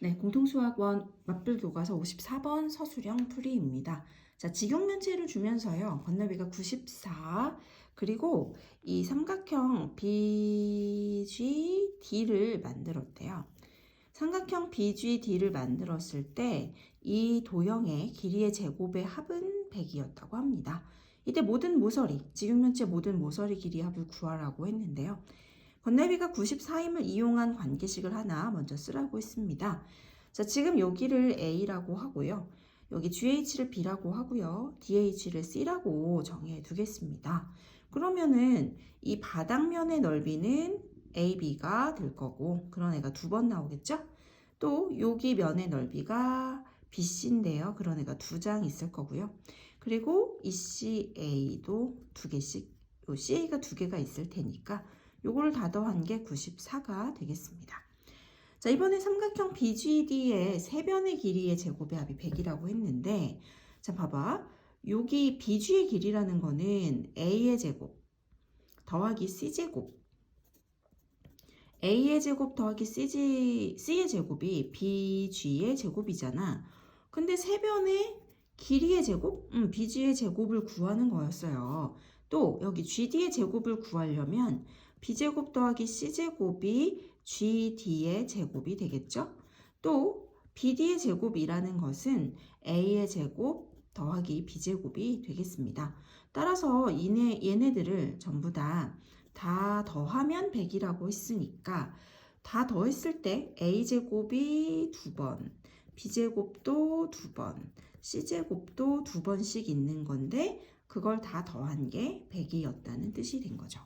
네, 공통수학원 맞불 교과서 54번 서술형 풀이입니다. 자, 직용면체를 주면서요. 건너비가 94 그리고 이 삼각형 BGD를 만들었대요. 삼각형 BGD를 만들었을 때 이 도형의 길이의 제곱의 합은 100이었다고 합니다. 이때 모든 모서리, 직용면체 모든 모서리 길이 합을 구하라고 했는데요. 건네비가 94임을 이용한 관계식을 하나 먼저 쓰라고 했습니다. 자, 지금 여기를 A라고 하고요. 여기 GH를 B라고 하고요. DH를 C라고 정해 두겠습니다. 그러면은 이 바닥면의 넓이는 AB가 될 거고 그런 애가 두 번 나오겠죠? 또 여기 면의 넓이가 BC인데요. 그런 애가 두 장 있을 거고요. 그리고 이 CA도 두 개씩, 요 CA가 두 개가 있을 테니까 요거를 다 더한 게 94가 되겠습니다. 자, 이번에 삼각형 BGD의 세 변의 길이의 제곱의 합이 100이라고 했는데 자, 봐봐. 여기 BG의 길이라는 거는 A의 제곱 더하기 C제곱 A의 제곱 더하기 CG, C의 제곱이 BG의 제곱이잖아. 근데 세 변의 길이의 제곱? 음, BG의 제곱을 구하는 거였어요. 또 여기 GD의 제곱을 구하려면 B제곱 더하기 C제곱이 GD의 제곱이 되겠죠? 또 BD의 제곱이라는 것은 A의 제곱 더하기 B제곱이 되겠습니다. 따라서 얘네, 얘네들을 전부 다, 다 더하면 100이라고 했으니까 다 더했을 때 A제곱이 두 번, B제곱도 두 번, C제곱도 두 번씩 있는 건데 그걸 다 더한 게 100이었다는 뜻이 된 거죠.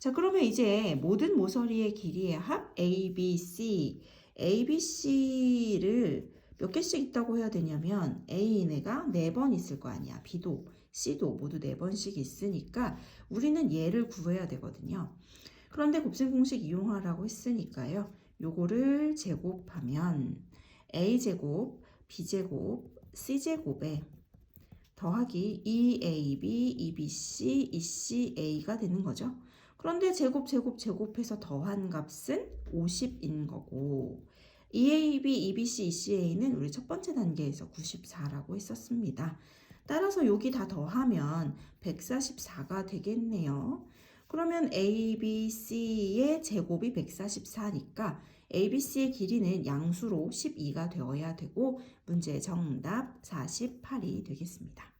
자, 그러면 이제 모든 모서리의 길이의 합 A, B, C, A, B, C를 몇 개씩 있다고 해야 되냐면 A인 애가 네번 있을 거 아니야. B도 C도 모두 네 번씩 있으니까 우리는 얘를 구해야 되거든요. 그런데 곱셈 공식 이용하라고 했으니까요. 요거를 제곱하면 A제곱, B제곱, C제곱에 더하기 2AB, 2BC, 2CA가 되는 거죠. 그런데 제곱, 제곱, 제곱해서 더한 값은 50인 거고 EAB, EBC, ECA는 우리 첫 번째 단계에서 94라고 했었습니다. 따라서 여기 다 더하면 144가 되겠네요. 그러면 ABC의 제곱이 144니까 ABC의 길이는 양수로 12가 되어야 되고 문제의 정답 48이 되겠습니다.